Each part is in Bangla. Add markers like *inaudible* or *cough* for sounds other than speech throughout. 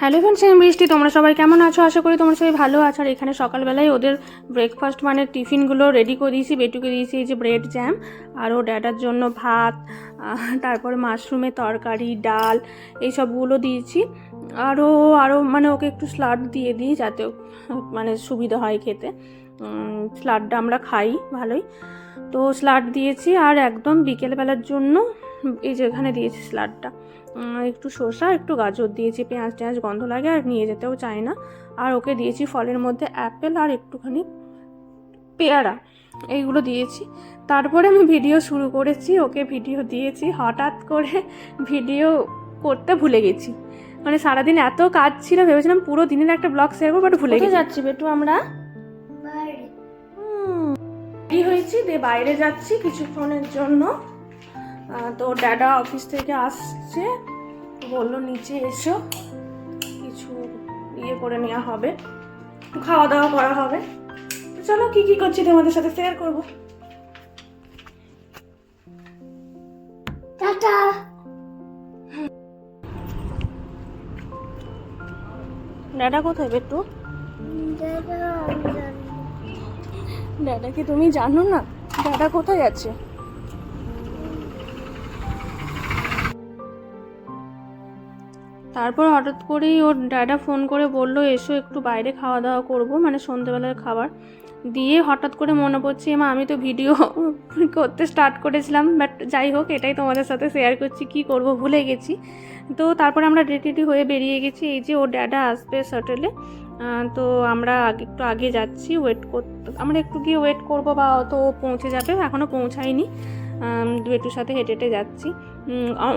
হ্যালো ফ্রেন্ডস বৃষ্টি তোমরা সবাই কেমন আছো? আশা করি তোমরা সবাই ভালো আছো। আর এখানে সকালবেলায় ওদের ব্রেকফাস্ট মানে টিফিনগুলো রেডি করে দিয়েছি, বেটুকে দিয়েছি, এই যে ব্রেড জ্যাম আর ও ড্যাডার জন্য ভাত তারপরে মাশরুমের তরকারি, ডাল এই সবগুলো দিয়েছি। আরও আরও মানে ওকে একটু স্লাড দিয়ে দিই যাতে মানে সুবিধা হয় খেতে। স্লাডটা আমরা খাই, ভালোই। তো স্লাড দিয়েছি আর একদম বিকেলবেলার জন্য এই যে এখানে দিয়েছি স্লাডটা একটু শসা একটু গাজর দিয়েছি পেঁয়াজ টেঁয়াজ গন্ধ লাগে আর নিয়ে যেতেও চায় না। আর ওকে দিয়েছি ফলের মধ্যে অ্যাপেল আর একটুখানি পেয়ারা এইগুলো দিয়েছি। তারপরে আমি ভিডিও শুরু করেছি ওকে ভিডিও দিয়েছি। হঠাৎ করে ভিডিও করতে ভুলে গেছি। মানে সারাদিন এত কাজ ছিল ভেবেছিলাম পুরো দিনের একটা ব্লগ শেয়ার করব বাট ভুলে গেছি। যাচ্ছি বেটু আমরা? কি হয়েছি দিয়ে বাইরে যাচ্ছি কিছুক্ষণের জন্য। তো ড্যাডা অফিস থেকে আসছে বলল নিচে এসো। কিছু ইয়ে করে নেওয়া হবে খাওয়া দাওয়া করা হবে। চলো কি কি করছি তোমাদের সাথে শেয়ার করব। টাটা। ড্যাডা কোথায় বেটু ড্যাডা কি তুমি জানো না? ড্যাডা কোথায় আছে? তারপর হঠাৎ করেই ওর ড্যাডা ফোন করে বলল, এসো, একটু বাইরে খাওয়া দাওয়া করব মানে সন্ধেবেলার খাবার। দিয়ে হঠাৎ করে মনে পড়ছে মা, আমি তো ভিডিও *laughs* করতে স্টার্ট করেছিলাম বাট যাই হোক, এটাই তোমাদের সাথে শেয়ার করছি, কি করব, ভুলে গেছি। তো তারপরে আমরা রেডি হয়ে বেরিয়ে গেছি, এই যে ওর ড্যাডা আসবে শাটেলে তো আমরা একটু আগে যাচ্ছি ওয়েট করতে, আমরা একটু গিয়ে ওয়েট করব বা অত পৌঁছে যাবে এখনও পৌঁছায়নি। দুয়েটুর সাথে হেঁটে হেঁটে যাচ্ছি।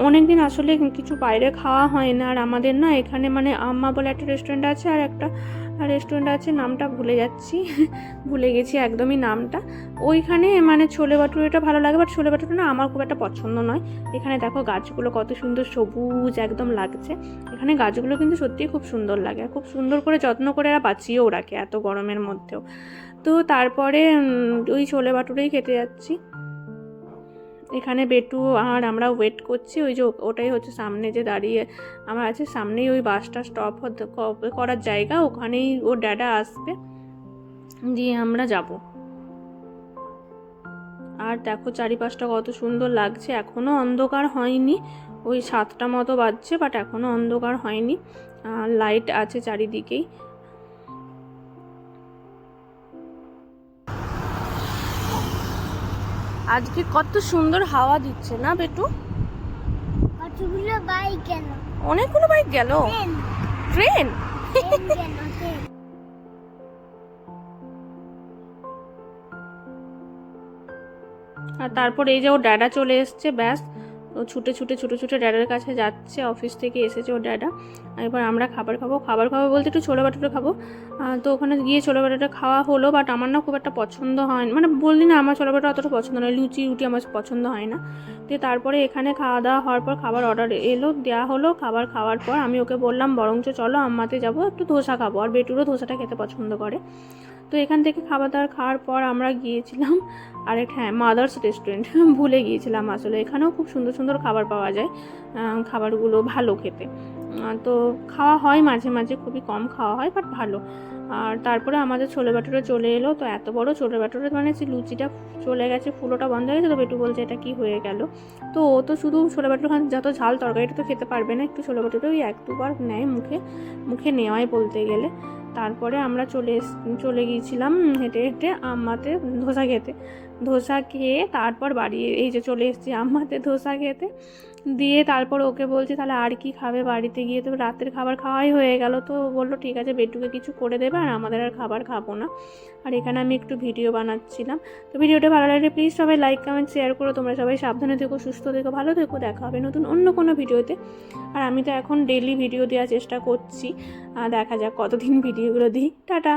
অনেক দিন আসলে কিছু বাইরে খাওয়া হয় না। আর আমাদের না এখানে মানে আম্মা বলে একটা রেস্টুরেন্ট আছে আর একটা রেস্টুরেন্ট আছে, নামটা ভুলে যাচ্ছি। *laughs* ভুলে গেছি একদমই নামটা। ওইখানে মানে ছোলে বাটুরেটা ভালো লাগে বাট ছোলে বাটুরে না আমার খুব একটা পছন্দ নয়। এখানে দেখো গাছগুলো কত সুন্দর সবুজ একদম লাগছে। এখানে গাছগুলো কিন্তু সত্যিই খুব সুন্দর লাগে। খুব সুন্দর করে যত্ন করে এরা বাঁচিয়েও রাখে এত গরমের মধ্যেও। তো তারপরে ওই ছোলে বাটুরেই খেতে যাচ্ছি। এখানে বেটু আর আমরা ওয়েট করছি, ওই যে ওটাই হচ্ছে সামনে যে দাঁড়িয়ে আমার আছে, সামনেই ওই বাসটা স্টপ করার জায়গা, ওখানেই ও ড্যাডা আসবে, দিয়ে আমরা যাব। আর দেখো চারিপাশটা কত সুন্দর লাগছে এখনও অন্ধকার হয়নি, ওই সাতটা মতো বাজছে বাট এখনও অন্ধকার হয়নি লাইট আছে চারিদিকেই। আজকে কত সুন্দর হাওয়া দিচ্ছে না বেটু? কতগুলো বাইক গেল। অনেকগুলো বাইক গেল? ট্রেন আর তারপর এই যে ও ড্যাডা চলে এসছে ব্যাস। ও ছুটে ছুটে ছুটে ছুটে ড্যাডার কাছে যাচ্ছে অফিস থেকে এসেছে ও ড্যাডা। এবার আমরা খাবার খাব। খাবার খাব বলতে একটু ছোটো বাটুরে খাব। তো ওখানে গিয়ে ছোটো বাটুরে খাওয়া হলো বাট আমার না খুব একটা পছন্দ হয় মানে বললি না, আমার ছোটো বাটা অতটা পছন্দ নয়, লুচি রুটি আমার পছন্দ হয় না। দিয়ে তারপরে এখানে খাওয়া দাওয়া হওয়ার পর খাবার অর্ডার এলো দেওয়া হলো। খাবার খাওয়ার পর আমি ওকে বললাম, বরঞ্চ চলো আম্মাতে যাব, একটু ধোসা খাব। আর বেটুরও ধোসাটা খেতে পছন্দ করে। তো এখান থেকে খাবার দাবার খাওয়ার পর আমরা গিয়েছিলাম আরেক হ্যাঁ মাদার্স রেস্টুরেন্ট *laughs* ভুলে গিয়েছিলাম আসলে। এখানেও খুব সুন্দর সুন্দর খাবার পাওয়া যায় খাবারগুলো ভালো খেতে। তো খাওয়া হয় মাঝে মাঝে, খুবই কম খাওয়া হয় বাট ভালো। আর তারপরে আমাদের ছোলে বাটুরে চলে এলো, তো এত বড় ছোলে বাটুরে মানে যে লুচিটা চলে গেছে, ফুলোটা বন্ধ হয়ে গেছে তো বেটু বলছে এটা কি হয়ে গেল। তো ও তো শুধু ছোলে বাটুরে খান যত ঝাল, তরকারিটা তো খেতে পারবে না, একটু ছোলে বাটুরে ওই এক দুবার নেয় মুখে মুখে নেওয়াই বলতে গেলে। তারপরে আমরা চলে চলে গিয়েছিলাম হেঁটে হেঁটে আম্মাতে ধোসা খেতে। ধোসা খেয়ে তারপর বাড়ি এই যে চলে এসেছি আম্মাতে ধোসা খেতে। দিয়ে তারপর ওকে বলছি, তাহলে আর কি খাবে বাড়িতে গিয়ে? তো রাতের খাবার খাওয়াই হয়ে গেল। তো বলল, ঠিক আছে, বেটুকে কিছু করে দেবে আর আমাদের আর খাবার খাব না। আর এখানে আমি একটু ভিডিও বানাচ্ছিলাম। তো ভিডিওটা ভালো লাগলে প্লিজ সবাই লাইক কমেন্ট শেয়ার করো। তোমরা সবাই সাবধানে থেকো, সুস্থ থেকো, ভালো থেকো। দেখা হবে নতুন অন্য কোনো ভিডিওতে। আর আমি তো এখন ডেলি ভিডিও দেওয়ার চেষ্টা করছি। দেখা যাক কতদিন ভিডিওগুলো দিই। টাটা!